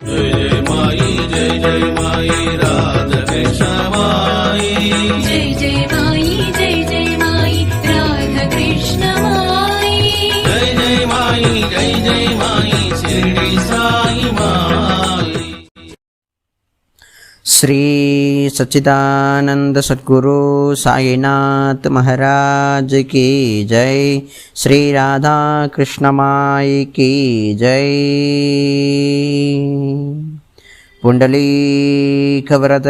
जय जय माई जय जय माई। श्री सच्चिदानंद सद्गुरु साईनाथ महाराज की जय श्री राधा कृष्ण माई की जय पुंडलीकवरद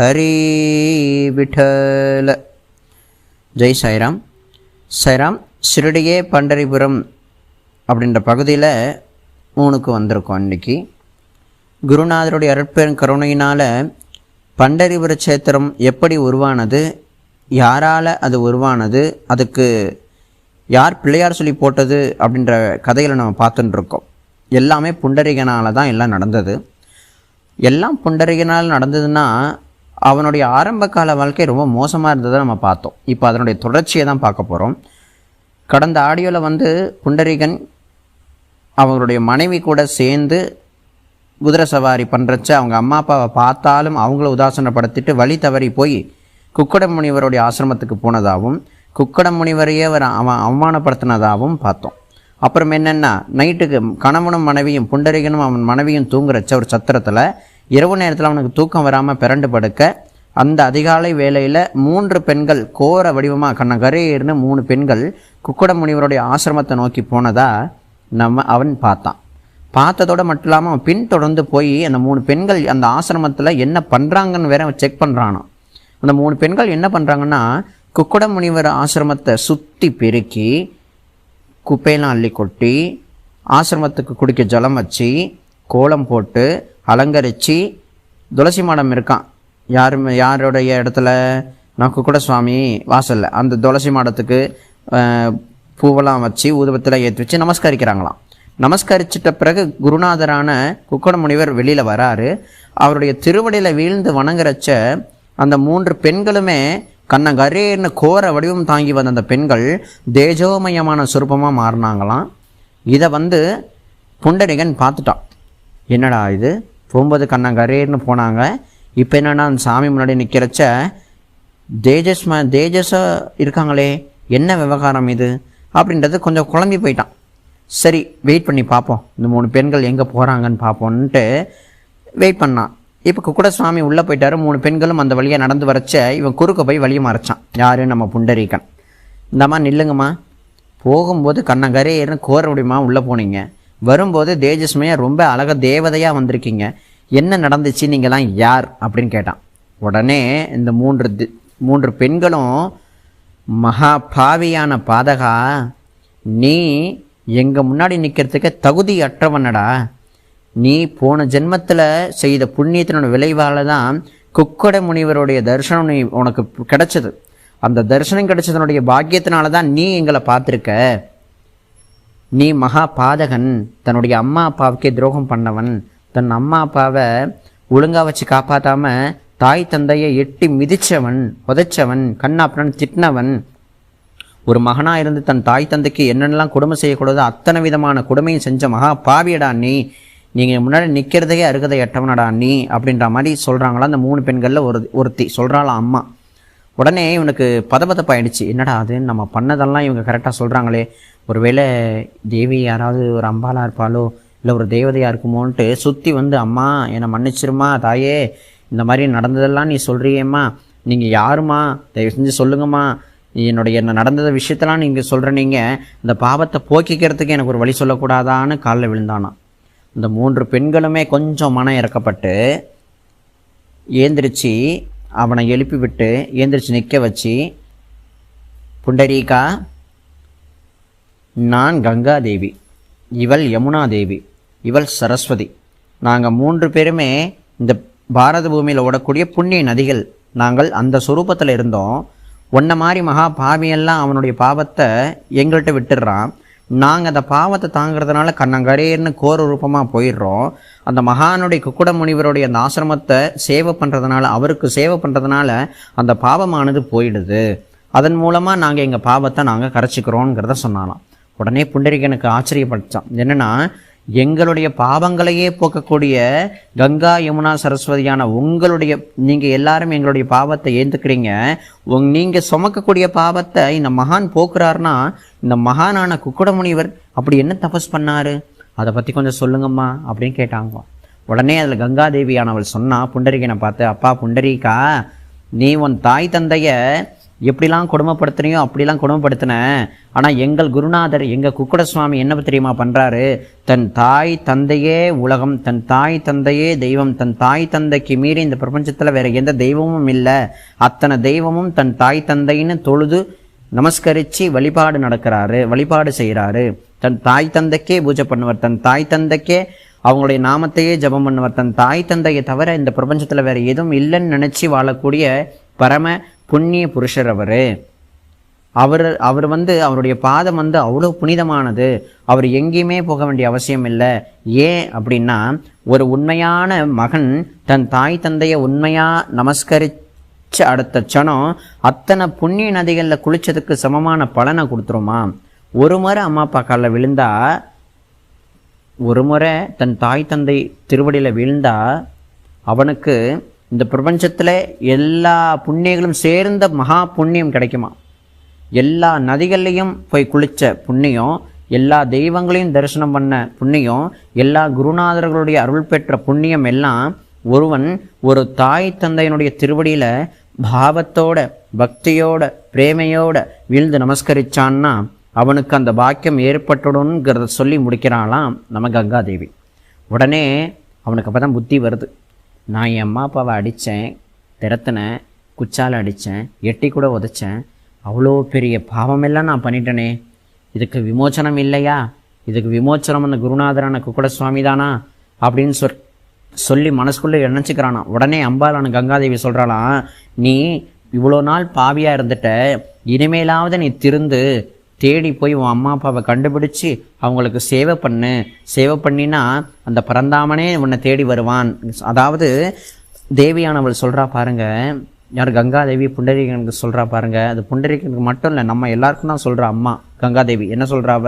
हरि विठल ஜெய் சாய்ராம் சாய்ராம் ஷிரடியே பண்டரிபுரம் அப்படின்ற பகுதியில் மூணுக்கு வந்திருக்கோம் இன்னைக்கு குருநாதருடைய அருட்பெரும் கருணையினால் பண்டரிபுர சேத்திரம் எப்படி உருவானது? யாரால் அது உருவானது? அதுக்கு யார் பிள்ளையார் சொல்லி போட்டது? அப்படின்ற கதைகளை நம்ம பார்த்துட்டுருக்கோம் எல்லாமே புண்டரிகனால் தான் எல்லாம் நடந்தது. எல்லாம் புண்டரிகனால் நடந்ததுன்னா அவனுடைய ஆரம்ப கால வாழ்க்கை ரொம்ப மோசமாக இருந்ததை நம்ம பார்த்தோம். இப்போ அதனுடைய தொடர்ச்சியை தான் பார்க்க போகிறோம் கடந்த ஆடியோவில் வந்து புண்டரிகன் அவருடைய மனைவி கூட சேர்ந்து குதிரை சவாரி பண்ணுறச்ச அவங்க அம்மா அப்பாவை பார்த்தாலும் அவங்கள உதாசனப்படுத்திட்டு வழி தவறி போய் குக்கட முனிவருடைய ஆசிரமத்துக்கு போனதாகவும் குக்கட முனிவரையே அவர் அவன் அவமானப்படுத்தினதாகவும் பார்த்தோம். அப்புறம் என்னென்னா நைட்டுக்கு கணவனும் மனைவியும் புண்டரிகனும் அவன் மனைவியும் தூங்குறச்ச ஒரு சத்திரத்தில் இரவு நேரத்தில் அவனுக்கு தூக்கம் வராமல் பிறண்டு படுக்க அந்த அதிகாலை வேளையில் மூன்று பெண்கள் கோர வடிவமாக கண்ணகரேர்னு மூணு பெண்கள் குக்கட முனிவருடைய ஆசிரமத்தை நோக்கி போனதாக நம்ம அவன் பார்த்தான். பார்த்ததோட மட்டும் இல்லாமல் அவன் பின்தொடர்ந்து போய் அந்த மூணு பெண்கள் அந்த ஆசிரமத்தில் என்ன பண்ணுறாங்கன்னு வேற அவன் செக் பண்ணுறானோ அந்த மூணு பெண்கள் என்ன பண்ணுறாங்கன்னா குக்குட முனிவர் ஆசிரமத்தை சுற்றி பெருக்கி குப்பையெல்லாம் அள்ளி கொட்டி ஆசிரமத்துக்கு குடிக்க ஜலம் வச்சு கோலம் போட்டு அலங்கரித்து துளசி மாடம் இருக்கான். யார் யாருடைய இடத்துல? நான் குக்குட சுவாமி வாசலில். அந்த துளசி மாடத்துக்கு பூவெல்லாம் வச்சு ஊதுபத்தில் ஏற்றி வச்சு நமஸ்கரிக்கிறாங்களாம். நமஸ்கரிச்சிட்ட பிறகு குருநாதரான குக்குட முனிவர் வெளியில் வராரு. அவருடைய திருவடியில் வீழ்ந்து வணங்குறச்ச அந்த மூன்று பெண்களுமே கண்ணகரேன்னு கோர வடிவம் தாங்கி வந்த அந்த பெண்கள் தேஜோமயமான சுரூபமாக மாறினாங்களாம். இதை வந்து புண்டரிகன் பார்த்துட்டான். என்னடா இது? போகும்போது கண்ணங்கரேர்னு போனாங்க. இப்போ என்னென்னா அந்த சாமி முன்னாடி நிற்கிறச்ச தேஜஸ் ம தேஜஸாக இருக்காங்களே என்ன விவகாரம் இது? அப்படின்றது கொஞ்சம் குழம்பி போயிட்டான். சரி வெயிட் பண்ணி பார்ப்போம். இந்த மூணு பெண்கள் எங்கே போகிறாங்கன்னு பார்ப்போன்ட்டு வெயிட் பண்ணான் இப்போ குக்குட சுவாமி உள்ளே போயிட்டாரு. மூணு பெண்களும் அந்த வழியாக நடந்து வரச்ச இவன் குறுக்க போய் வழியை மறைச்சான். யாரு? நம்ம புண்டரீகன். இந்தம்மா நில்லுங்கம்மா. போகும்போது கண்ணங்கரேன்னு கோர முடியுமா? உள்ளே போனீங்க. வரும்போது தேஜஸ்மையாக ரொம்ப அழகாக தேவதையாக வந்திருக்கீங்க. என்ன நடந்துச்சு? நீங்களாம் யார்? அப்படின்னு கேட்டான். உடனே இந்த மூன்று தி- மூன்று பெண்களும் மகா பாவியான பாதகா நீ எங்கள் முன்னாடி நிற்கிறதுக்கு தகுதி அற்றவனடா. நீ போன ஜென்மத்தில் செய்த புண்ணியத்தினோட விளைவால் தான் குக்கட முனிவருடைய தரிசனம் நீ உனக்கு கிடைச்சது. அந்த தரிசனம் கிடைச்சதனுடைய பாக்கியத்தினால தான் நீ எங்களை பார்த்துருக்க. நீ மகா பாதகன். தன்னுடைய அம்மா அப்பாவுக்கே துரோகம் பண்ணவன். தன் அம்மா அப்பாவை ஒழுங்காக வச்சு காப்பாற்றாமல் தாய் தந்தையை எட்டி மிதித்தவன் உதைச்சவன் கண்ணாப்புறன் திட்டினவன். ஒரு மகனாக இருந்து தன் தாய் தந்தைக்கு என்னென்னலாம் கொடுமை செய்யக்கூடாதோ அத்தனை விதமான கொடுமையும் செஞ்ச மகா பாவியடா நீ நீங்கள் முன்னாடி நிற்கிறதையே அருகதை எட்டவனடா நீ அப்படின்ற மாதிரி சொல்கிறாங்களா அந்த மூணு பெண்களில் ஒரு ஒருத்தி. சொல்கிறாளாம் அம்மா. உடனே இவனுக்கு பதபதப்பாயிடுச்சு. என்னடா அது? நம்ம பண்ணதெல்லாம் இவங்க கரெக்டாக சொல்கிறாங்களே ஒருவேளை தேவி யாராவது ஒரு அம்பாலாக இருப்பாளோ இல்லை ஒரு தேவதையாக இருக்குமோன்ட்டு சுற்றி வந்து அம்மா என்னை மன்னிச்சிருமா தாயே இந்த மாதிரி நடந்ததெல்லாம் நீ சொல்கிறியேம்மா நீங்கள் யாருமா? தயவு செஞ்சு சொல்லுங்கம்மா. என்னுடைய என்ன நடந்தத விஷயத்தெல்லாம் நீங்கள் சொல்கிற நீங்கள் இந்த பாவத்தை போக்கிக்கிறதுக்கு எனக்கு ஒரு வழி சொல்லக்கூடாதான்னு காலில் விழுந்தானாம் இந்த மூன்று பெண்களுமே கொஞ்சம் மனம் இறக்கப்பட்டு ஏந்திரிச்சு அவனை எழுப்பி விட்டு ஏந்திரிச்சு நிற்க வச்சு புண்டரீகா நான் கங்கா தேவி இவள் யமுனா தேவி இவள் சரஸ்வதி. நாங்கள் மூன்று பேருமே இந்த பாரத பூமியில் ஓடக்கூடிய புண்ணிய நதிகள் நாங்கள் அந்த சுரூபத்தில் இருந்தோம். உன்ன மாதிரி மகா பாவியெல்லாம் அவனுடைய பாவத்தை எங்கள்கிட்ட விட்டுடுறான். நாங்கள் அந்த பாவத்தை தாங்கிறதுனால கண்ணங்கரேர்னு கோர ரூபமாக போயிடுறோம். அந்த மகானுடைய குக்குட முனிவருடைய அந்த ஆசிரமத்தை சேவை பண்ணுறதுனால அவருக்கு சேவை பண்ணுறதுனால அந்த பாவமானது போயிடுது. அதன் மூலமாக நாங்கள் எங்கள் பாவத்தை நாங்கள் கரைச்சிக்கிறோங்கிறத சொன்னாலாம். உடனே புண்டரிகனுக்கு ஆச்சரியப்பட்டான் என்னென்னா எங்களுடைய பாவங்களையே போக்கக்கூடிய கங்கா யமுனா சரஸ்வதியான உங்களுடைய நீங்கள் எல்லாரும் எங்களுடைய பாவத்தை ஏந்துக்கிறீங்க. உங் நீங்கள் சுமக்கக்கூடிய பாவத்தை இந்த மகான் போக்குறாருன்னா இந்த மகானான குக்குடமுனிவர் அப்படி என்ன தபஸ் பண்ணார்? அதை பற்றி கொஞ்சம் சொல்லுங்கம்மா அப்படின்னு கேட்டாங்க. உடனே அதில் கங்காதேவியானவள் சொன்னா புண்டரிகனை பார்த்து அப்பா புண்டரீகா நீ உன் தாய் தந்தைய எப்படிலாம் கொடுமைப்படுத்துனியோ அப்படிலாம் கொடுமைப்படுத்தினேன் ஆனால் எங்கள் குருநாதர் எங்கள் குக்குட சுவாமி என்ன தெரியுமா பண்ணுறாரு தன் தாய் தந்தையே உலகம் தன் தாய் தந்தையே தெய்வம் தன் தாய் தந்தைக்கு மீறி இந்த பிரபஞ்சத்தில் வேற எந்த தெய்வமும் இல்லை. அத்தனை தெய்வமும் தன் தாய் தந்தைன்னு தொழுது நமஸ்கரித்து வழிபாடு நடக்கிறாரு வழிபாடு செய்கிறாரு தன் தாய் தந்தைக்கே பூஜை பண்ணுவார் தன் தாய் தந்தைக்கே அவங்களுடைய நாமத்தையே ஜெபம் பண்ணுவார். தன் தாய் தந்தையை தவிர இந்த பிரபஞ்சத்தில் வேற எதுவும் இல்லைன்னு நினச்சி வாழக்கூடிய பரம புண்ணிய புருஷர் அவர். அவர் அவர் வந்து அவருடைய பாதம் வந்து அவ்வளோ புனிதமானது. அவர் எங்கேயுமே போக வேண்டிய அவசியம் இல்லை. ஏன் அப்படின்னா ஒரு உண்மையான மகன் தன் தாய் தந்தையை உண்மையாக நமஸ்கரிச்ச அடுத்த க்ஷணம் அத்தனை புண்ணிய நதிகளில் குளித்ததுக்கு சமமான பலனை கொடுத்துருமா? ஒரு முறை அம்மா அப்பா காலில் விழுந்தா ஒரு முறை தன் தாய் தந்தை திருவடியில் விழுந்தா அவனுக்கு இந்த பிரபஞ்சத்தில் எல்லா புண்ணியங்களும் சேர்ந்த மகா புண்ணியம் கிடைக்குமா? எல்லா நதிகள்லையும் போய் குளித்த புண்ணியம் எல்லா தெய்வங்களையும் தரிசனம் பண்ண புண்ணியம் எல்லா குருநாதர்களுடைய அருள் பெற்ற புண்ணியம் எல்லாம் ஒருவன் ஒரு தாய் தந்தையினுடைய திருவடியில் பாவத்தோட பக்தியோட பிரேமையோட வீழ்ந்து நமஸ்கரிச்சான்னா அவனுக்கு அந்த பாக்கியம் ஏற்பட்டுடும்ங்கிறத சொல்லி முடிக்கிறாளாம் நம்ம கங்காதேவி. உடனே அவனுக்கு அப்போ தான் புத்தி வருது. நான் என் அம்மா அப்பாவை அடித்தேன் திறத்தினேன் குச்சால் அடித்தேன் எட்டி கூட உதைச்சேன். அவ்வளோ பெரிய பாவமெல்லாம் நான் பண்ணிட்டேனே. இதுக்கு விமோச்சனம் இல்லையா? இதுக்கு விமோச்சனம் அந்த குருநாதரான குக்கட சுவாமி தானா அப்படின்னு சொல் சொல்லி மனசுக்குள்ளே நினச்சிக்கிறானா உடனே அம்பாலான கங்காதேவி சொல்கிறாளாம் நீ இவ்வளோ நாள் பாவியாக இருந்துட்ட இனிமேலாவது நீ திருந்து தேடி போய் உன் அம்மா அப்பாவை கண்டுபிடிச்சு அவங்களுக்கு சேவை பண்ணு. சேவை பண்ணினா அந்த பரந்தாமனே உன்னை தேடி வருவான். அதாவது தேவியானவள் சொல்கிறா பாருங்க யார் கங்காதேவி புண்டரீகனுக்கு சொல்கிறா பாருங்க அது புண்டரீகனுக்கு மட்டும் இல்லை நம்ம எல்லாருக்கும் தான் சொல்கிறா அம்மா கங்காதேவி. என்ன சொல்கிறாவ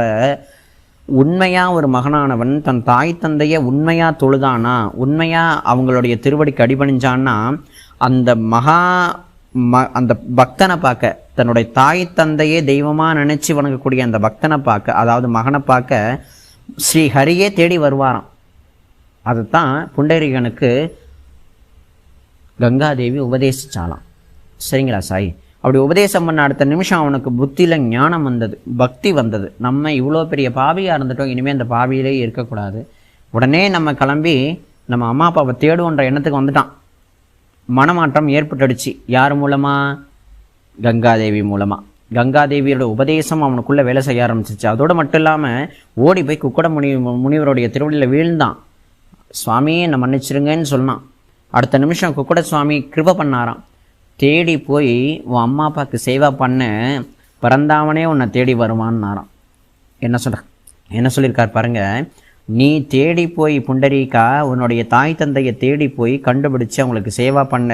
உண்மையாக ஒரு மகனானவன் தன் தாய் தந்தையை உண்மையாக தொழுதானா உண்மையாக அவங்களுடைய திருவடிக்கு அடிபணிஞ்சான்னா அந்த மகா ம அந்த பக்தனை பார்க்க தன்னுடைய தாய் தந்தையே தெய்வமாக நினச்சி வணங்கக்கூடிய அந்த பக்தனை பார்க்க அதாவது மகனை பார்க்க ஸ்ரீ ஹரியே தேடி வருவாராம். அதுதான் புண்டரீகனுக்கு கங்காதேவி உபதேசித்தாலாம் சரிங்களா சாய்? அப்படி உபதேசம் பண்ண அடுத்த நிமிஷம் அவனுக்கு புத்தியில் ஞானம் வந்தது பக்தி வந்தது. நம்ம இவ்வளோ பெரிய பாவியாக இருந்துட்டோம் இனிமேல் அந்த பாவியிலே இருக்கக்கூடாது. உடனே நம்ம கிளம்பி நம்ம அம்மா அப்பாவை தேடுன்ற எண்ணத்துக்கு வந்துட்டான். மனமாற்றம் ஏற்பட்டுடுச்சு. யார் மூலமாக கங்காதேவி மூலமாக கங்காதேவியோட உபதேசம் அவனுக்குள்ளே வேலை செய்ய ஆரம்பிச்சிச்சு அதோடு மட்டும் இல்லாமல் ஓடி போய் குக்கட முனி முனிவருடைய திருவள்ளியில் வீழ்ந்தான். சுவாமி என்னை மன்னிச்சிருங்கன்னு சொன்னான். அடுத்த நிமிஷம் குக்கட சுவாமி கிருப பண்ணாராம். தேடி போய் உன் அம்மா அப்பாவுக்கு சேவா பண்ண பிறந்தாவனே உன்னை தேடி வருவான்னாராம். என்ன சொல்ற? என்ன சொல்லியிருக்கார் பாருங்கள் நீ தேடி போய் புண்டரீக்கா உன்னுடைய தாய் தந்தையை தேடி போய் கண்டுபிடிச்சு அவங்களுக்கு சேவா பண்ண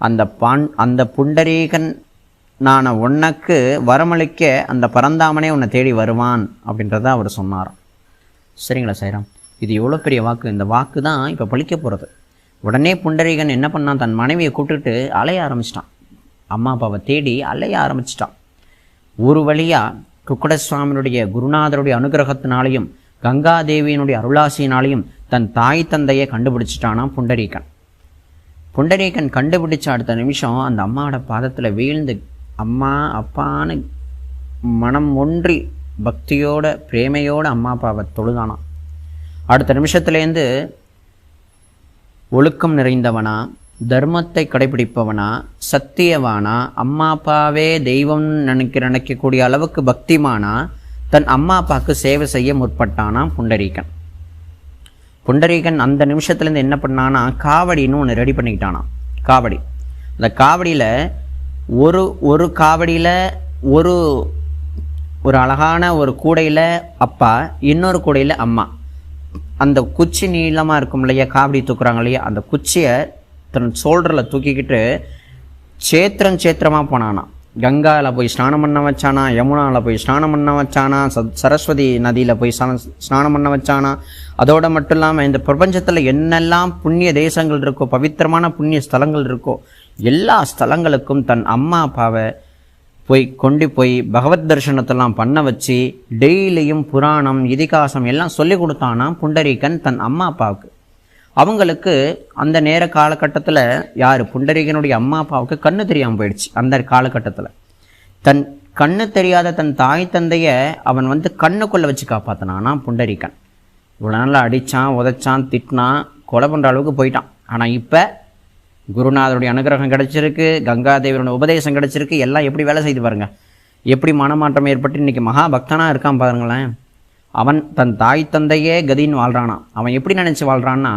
அந்த பாண் அந்த புண்டரீகன் நான் உனக்கு வரமளிக்க அந்த பரந்தாமனே உன்னை தேடி வருவான் அப்படின்றத அவர் சொன்னாராம். சரிங்களா சைராம் இது எவ்வளோ பெரிய வாக்கு? இந்த வாக்கு தான் இப்போ பழிக்க போகிறது உடனே புண்டரீகன் என்ன பண்ணான்? தன் மனைவியை கூப்பிட்டுட்டு அலைய ஆரம்பிச்சிட்டான். அம்மா அப்பாவை தேடி அலைய ஆரம்பிச்சிட்டான். ஒரு வழியாக குக்குடசுவாமியினுடைய குருநாதருடைய அனுகிரகத்தினாலையும் கங்காதேவியினுடைய அருளாசியினாலையும் தன் தாய் தந்தையை கண்டுபிடிச்சிட்டானா புண்டரீகன். புண்டரீகன் கண்டுபிடிச்ச அடுத்த நிமிஷம் அந்த அம்மாவோட பாதத்தில் வீழ்ந்து அம்மா அப்பான்னு மனம் ஒன்றி பக்தியோட பிரேமையோட அம்மா அப்பாவை தொழுதானான் அடுத்த நிமிஷத்துலேருந்து ஒழுக்கம் நிறைந்தவனா தர்மத்தை கடைபிடிப்பவனா சத்தியவானா அம்மா அப்பாவே தெய்வம் நினைக்க நினைக்கக்கூடிய அளவுக்கு பக்திமானா தன் அம்மா அப்பாவுக்கு சேவை செய்ய முற்பட்டானா புண்டரீகன். புண்டரீகன் அந்த நிமிஷத்துலேருந்து என்ன பண்ணானா காவடின்னு ஒன்று ரெடி பண்ணிக்கிட்டானா. காவடி. அந்த காவடியில் ஒரு ஒரு காவடியில் ஒரு ஒரு அழகான ஒரு கூடையில் அப்பா இன்னொரு கூடையில் அம்மா. அந்த குச்சி நீளமாக இருக்கும் இல்லையா காவடி தூக்குறாங்க இல்லையா அந்த குச்சியை தன் ஷோல்டரில் தூக்கிக்கிட்டு சேத்திரம் சேத்திரமாக போனானா. கங்காவில் போய் ஸ்நானம் பண்ண வச்சானா யமுனாவில் போய் ஸ்நானம் பண்ண வச்சானா சரஸ்வதி நதியில் போய் ஸ்நானம் பண்ண வச்சானா அதோடு மட்டும் இல்லாமல் இந்த பிரபஞ்சத்தில் என்னெல்லாம் புண்ணிய தேசங்கள் இருக்கோ பவித்திரமான புண்ணிய ஸ்தலங்கள் இருக்கோ எல்லா ஸ்தலங்களுக்கும் தன் அம்மா அப்பாவை போய் கொண்டு போய் பகவத் தரிசனத்தெல்லாம் பண்ண வச்சு டெய்லியும் புராணம் இதிகாசம் எல்லாம் சொல்லி கொடுத்தானா புண்டரீகன் தன் அம்மா அப்பாவுக்கு. அவங்களுக்கு அந்த நேர காலகட்டத்தில் யார்? புண்டரீகனுடைய அம்மா அப்பாவுக்கு கண்ணு தெரியாமல் போயிடுச்சு அந்த காலகட்டத்தில். தன் கண்ணு தெரியாத தன் தாய் தந்தையை அவன் வந்து கண்ணுக்குள்ளே வச்சு காப்பாற்றினானா புண்டரீகன். இவ்வளோ நாள் அடித்தான் உதைச்சான் திட்டினான் கொலை பண்ணுற அளவுக்கு போயிட்டான். ஆனால் இப்போ குருநாதருடைய அனுகிரகம் கிடச்சிருக்கு கங்காதேவருடைய உபதேசம் கிடைச்சிருக்கு எல்லாம் எப்படி வேலை செய்து பாருங்க. எப்படி மனமாற்றம் ஏற்பட்டு இன்னைக்கு மகாபக்தனாக இருக்கான் பாருங்களேன். அவன் தன் தாய் தந்தையே கதின்னு வாழ்றானாம். அவன் எப்படி நினச்சி வாழ்கிறான்னா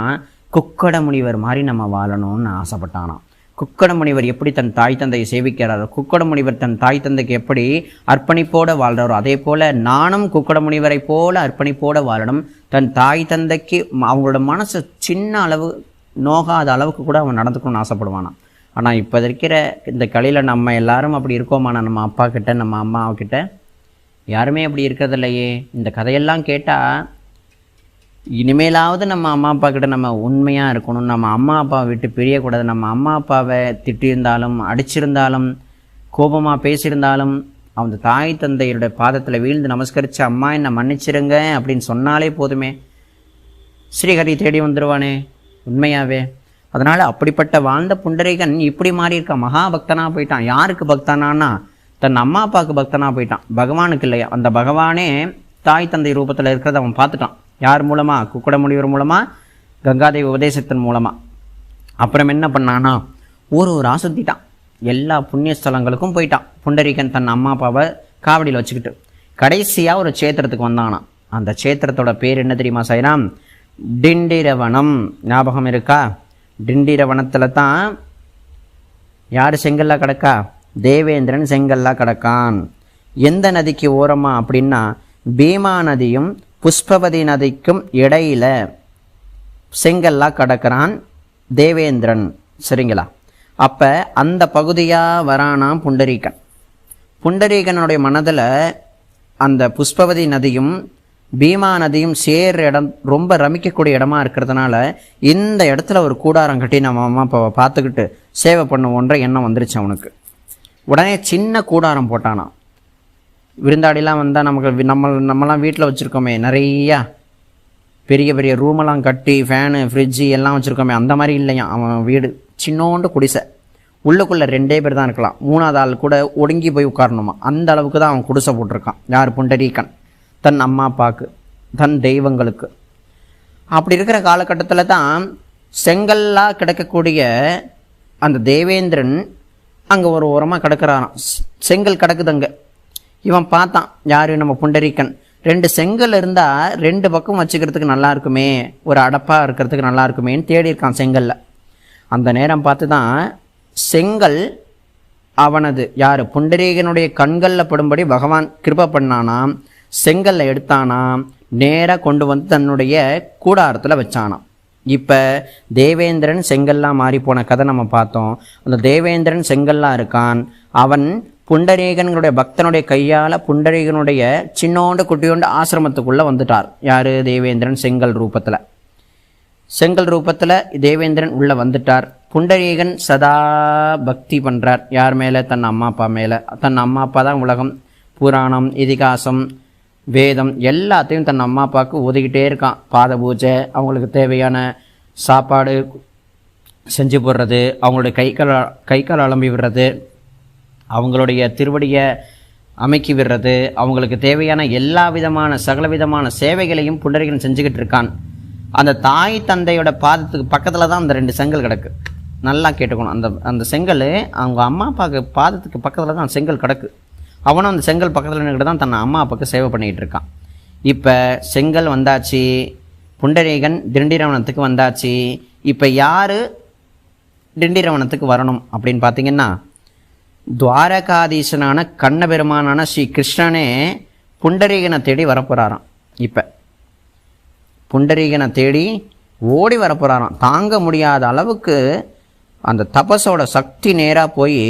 குக்கட முனிவர் மாதிரி நம்ம வாழணும்னு ஆசைப்பட்டானாம். குக்கட முனிவர் எப்படி தன் தாய் தந்தையை சேவிக்கிறாரோ குக்கட முனிவர் தன் தாய் தந்தைக்கு எப்படி அர்ப்பணிப்போடு வாழ்கிறாரோ அதே போல் நானும் குக்கட முனிவரை போல அர்ப்பணிப்போடு வாழணும். தன் தாய் தந்தைக்கு அவங்களோட மனசு சின்ன அளவு நோகாத அளவுக்கு கூட அவன் நடந்துக்கணும்னு ஆசைப்படுவானான் ஆனால் இப்போ இருக்கிற இந்த கலையில் நம்ம எல்லாரும் அப்படி இருக்கோமானா நம்ம அப்பா கிட்ட நம்ம அம்மா கிட்ட? யாருமே அப்படி இருக்கிறதில்லையே. இந்த கதையெல்லாம் கேட்டால் இனிமேலாவது நம்ம அம்மா அப்பா கிட்ட நம்ம உண்மையாக இருக்கணும். நம்ம அம்மா அப்பாவை விட்டு பிரியக்கூடாது. நம்ம அம்மா அப்பாவை திட்டியிருந்தாலும் அடிச்சிருந்தாலும் கோபமாக பேசியிருந்தாலும் அந்த தாய் தந்தையருடைய பாதத்தில் வீழ்ந்து நமஸ்கரித்து அம்மா என்னை மன்னிச்சிருங்க அப்படின்னு சொன்னாலே போதுமே. ஸ்ரீஹரி தேடி வந்துடுவானே உண்மையாவே. அதனால் அப்படிப்பட்ட வாழ்ந்த புண்டரீகன் இப்படி மாறி இருக்கான் மகா போயிட்டான். யாருக்கு பக்தனான்னா தன் அம்மா அப்பாவுக்கு பக்தனாக போயிட்டான். பகவானுக்கு இல்லையா? அந்த பகவானே தாய் தந்தை ரூபத்தில் இருக்கிறத அவன் பார்த்துட்டான். யார் மூலமாக குக்குடமுனிவர் மூலமாக கங்காதேவி உபதேசத்தின் மூலமாக அப்புறம் என்ன பண்ணானா ஒரு ஒரு ஆசுத்திட்டான். எல்லா புண்ணிய ஸ்தலங்களுக்கும் போயிட்டான். புண்டரீகன் தன் அம்மா அப்பாவை காவடியில் வச்சுக்கிட்டு. கடைசியாக ஒரு சேத்திரத்துக்கு வந்தானாம். அந்த சேத்திரத்தோட பேர் என்ன தெரியுமா சைராம் டிண்டிரவனம். ஞாபகம் இருக்கா? டிண்டிரவனத்தில் தான் யார் செங்கல்ல கிடக்கா? தேவேந்திரன் செங்கல்லா கிடக்கான். எந்த நதிக்கு ஓரமா அப்படின்னா பீமா நதியும் புஷ்பவதி நதிக்கும் இடையில செங்கல்லா கடக்கிறான் தேவேந்திரன். சரிங்களா? அப்போ அந்த பகுதியாக வரானாம் புண்டரீகன். புண்டரீகனுடைய மனதில் அந்த புஷ்பவதி நதியும் பீமா நதியும் சேர் இடம் ரொம்ப ரமிக்கக்கூடிய இடமா இருக்கிறதுனால இந்த இடத்துல ஒரு கூடாரம் கட்டி நம்ம அம்மா அப்பாவை பார்த்துக்கிட்டு சேவை பண்ணுவோன்ற எண்ணம் வந்துருச்சு அவனுக்கு. உடனே சின்ன கூடாரம் போட்டானாம் விருந்தாடிலாம் வந்தால் நமக்கு நம்ம நம்மலாம் வீட்டில் வச்சுருக்கோமே நிறையா பெரிய பெரிய ரூமெல்லாம் கட்டி ஃபேனு ஃப்ரிட்ஜு எல்லாம் வச்சுருக்கோமே அந்த மாதிரி இல்லையா? அவன் வீடு சின்னோண்டு குடிசை. உள்ளுக்குள்ளே ரெண்டே பேர் தான் இருக்கலாம். மூணாவது ஆள் கூட ஒடுங்கி போய் உட்காரணுமா? அந்த அளவுக்கு தான் அவன் குடிசை போட்டிருக்கான். யார்? புண்டரீகன். தன் அம்மா அப்பாவுக்கு தன் தெய்வங்களுக்கு. அப்படி இருக்கிற காலகட்டத்தில் தான் செங்கல்லாக கிடக்கக்கூடிய அந்த தேவேந்திரன் அங்கே ஒரு ஓரமாக கிடக்கிறாராம். செங்கல் கிடக்குது அங்கே இவன் பார்த்தான் யார் நம்ம புண்டரீகன் ரெண்டு செங்கல் இருந்தால் ரெண்டு பக்கம் வச்சுக்கிறதுக்கு நல்லா இருக்குமே ஒரு அடப்பாக இருக்கிறதுக்கு நல்லா இருக்குமேன்னு தேடி இருக்கான் செங்கல்ல. அந்த நேரம் பார்த்து தான் செங்கல் அவனது யார்? புண்டரீகனுடைய கண்களில் படும்படி பகவான் கிருப பண்ணானாம் செங்கல்ல எடுத்தானாம் நேராக கொண்டு வந்து தன்னுடைய கூடாரத்தில் வச்சானாம். இப்போ தேவேந்திரன் செங்கல்லா மாறி போன கதை நம்ம பார்த்தோம். அந்த தேவேந்திரன் செங்கல்லா இருக்கான். அவன் புண்டரீகனுடைய பக்தனுடைய கையால் புண்டரீகனுடைய சின்னோண்டு குட்டியோண்டு ஆசிரமத்துக்குள்ளே வந்துட்டார். யார்? தேவேந்திரன் செங்கல் ரூபத்தில். செங்கல் ரூபத்தில் தேவேந்திரன் உள்ளே வந்துட்டார். புண்டரீகன் சதா பக்தி பண்ணுறார் யார் மேலே? தன் அம்மா அப்பா மேலே. தன் அம்மா அப்பா தான் உலகம் புராணம் இதிகாசம் வேதம் எல்லாத்தையும் தன் அம்மா அப்பாவுக்கு ஒதுக்கிட்டே இருக்கான். பாத பூஜை அவங்களுக்கு தேவையான சாப்பாடு செஞ்சு போடுறது அவங்களுடைய கை கால் கை கால் அலம்பி விடுறது அவங்களுடைய திருவடியை அமைக்கி விடுறது அவங்களுக்கு தேவையான எல்லா விதமான சகல விதமான சேவைகளையும் புண்டரிகன் செஞ்சுக்கிட்டு இருக்கான். அந்த தாய் தந்தையோட பாதத்துக்கு பக்கத்தில் தான் அந்த ரெண்டு செங்கல் கிடக்கு. நல்லா கேட்டுக்கணும். அந்த அந்த செங்கல் அவங்க அம்மா அப்பாவுக்கு பாதத்துக்கு பக்கத்தில் தான் செங்கல் கிடக்கு. அவனும் அந்த செங்கல் பக்கத்தில் நின்றுட்டு தான் தன் அம்மா அப்பாவுக்கு சேவை பண்ணிக்கிட்டு இருக்கான். இப்போ செங்கல் வந்தாச்சு புண்டரீகன் திண்டிரவனத்துக்கு வந்தாச்சு இப்போ யார் திண்டிரவனத்துக்கு வரணும் அப்படின்னு பார்த்தீங்கன்னா துவாரகாதீசனான கண்ணபெருமானான ஸ்ரீ கிருஷ்ணனே புண்டரீகனை தேடி வரப்போகிறாராம் இப்போ புண்டரீகனை தேடி ஓடி வரப்போகிறாராம் தாங்க முடியாத அளவுக்கு அந்த தபஸோட சக்தி நேராக போய்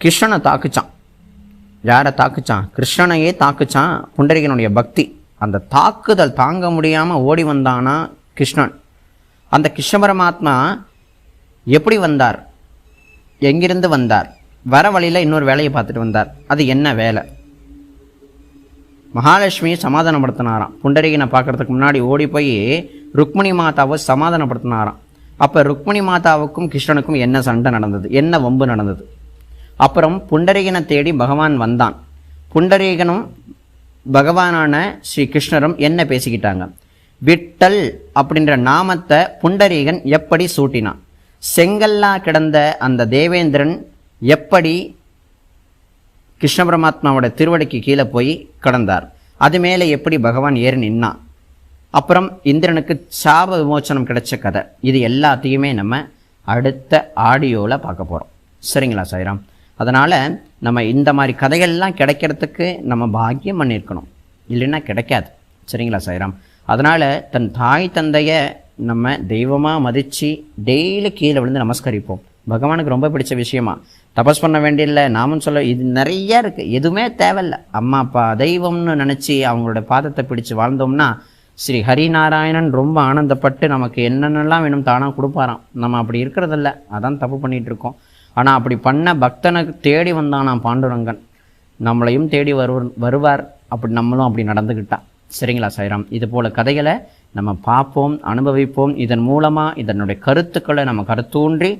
கிருஷ்ணனை தாக்குச்சான் யாரை தாக்குச்சான்? கிருஷ்ணனையே தாக்குச்சான். புண்டரிகனுடைய பக்தி. அந்த தாக்குதல் தாங்க முடியாமல் ஓடி வந்தானா கிருஷ்ணன். அந்த கிருஷ்ண பரமாத்மா எப்படி வந்தார்? எங்கிருந்து வந்தார்? வர வழியில் இன்னொரு வேலையை பார்த்துட்டு வந்தார். அது என்ன வேலை? மகாலட்சுமியை சமாதானப்படுத்தினாராம். புண்டரீகனை பார்க்கறதுக்கு முன்னாடி ஓடி போய் ருக்மிணி மாதாவை சமாதானப்படுத்தினாராம். அப்போ ருக்மிணி மாதாவுக்கும் கிருஷ்ணனுக்கும் என்ன சண்டை நடந்தது? என்ன வம்பு நடந்தது? அப்புறம் புண்டரீகனை தேடி பகவான் வந்தான். புண்டரீகனும் பகவானான ஸ்ரீ கிருஷ்ணரும் என்ன பேசிக்கிட்டாங்க? விட்டல் அப்படின்ற நாமத்தை புண்டரீகன் எப்படி சூட்டினான்? செங்கல்லா கிடந்த அந்த தேவேந்திரன் எப்படி கிருஷ்ண பரமாத்மாவோட திருவடிக்கு கீழே போய் கடந்தார்? அது மேலே எப்படி பகவான் ஏறி நின்னான்? அப்புறம் இந்திரனுக்கு சாப விமோச்சனம் கிடைச்ச கதை. இது எல்லாத்தையுமே நம்ம அடுத்த ஆடியோவில் பார்க்க போகிறோம் சரிங்களா சாய்ராம்? அதனால் நம்ம இந்த மாதிரி கதைகள்லாம் கிடைக்கிறதுக்கு நம்ம பாக்கியம் பண்ணியிருக்கணும். இல்லைன்னா கிடைக்காது. சரிங்களா சாய்ராம்? அதனால் தன் தாய் தந்தையை நம்ம தெய்வமாக மதித்து டெய்லி கீழே விழுந்து நமஸ்கரிப்போம். பகவானுக்கு ரொம்ப பிடிச்ச விஷயமா. தபஸ் பண்ண வேண்டியதில்லை. நாமும் சொல்ல இது நிறைய இருக்குது எதுவுமே தேவையில்லை. அம்மா அப்பா தெய்வம்னு நினச்சி அவங்களோட பாதத்தை பிடிச்சு வாழ்ந்தோம்னா ஸ்ரீ ஹரிநாராயணன் ரொம்ப ஆனந்தப்பட்டு நமக்கு என்னென்னலாம் வேணும் தானாக கொடுப்பாராம். நம்ம அப்படி இருக்கிறதில்ல. அதான் தப்பு பண்ணிகிட்டு இருக்கோம். ஆனால் அப்படி பண்ண பக்தனை தேடி வந்தானாம் பாண்டுரங்கன். நம்மளையும் தேடி வருவர் வருவார். அப்படி நம்மளும் அப்படி நடந்துக்கிட்டா சரிங்களா சாய்ராம்? இது போல் கதைகளை நம்ம பார்ப்போம் அனுபவிப்போம். இதன் மூலமாக இதனுடைய கருத்துக்களை நம்ம கருத்தூன்றி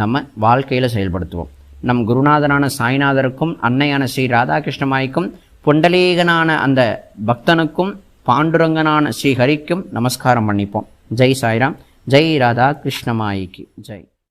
நம்ம வாழ்க்கையில் செயல்படுத்துவோம். நம் குருநாதனான சாய்நாதருக்கும் அன்னையான ஸ்ரீ ராதாகிருஷ்ணமாய்க்கும் புண்டலீகனான அந்த பக்தனுக்கும் பாண்டுரங்கனான ஸ்ரீஹரிக்கும் நமஸ்காரம் பண்ணிப்போம். ஜெய் சாய்ராம். ஜெய் ராதா கிருஷ்ணமாயிக்கு ஜெய்.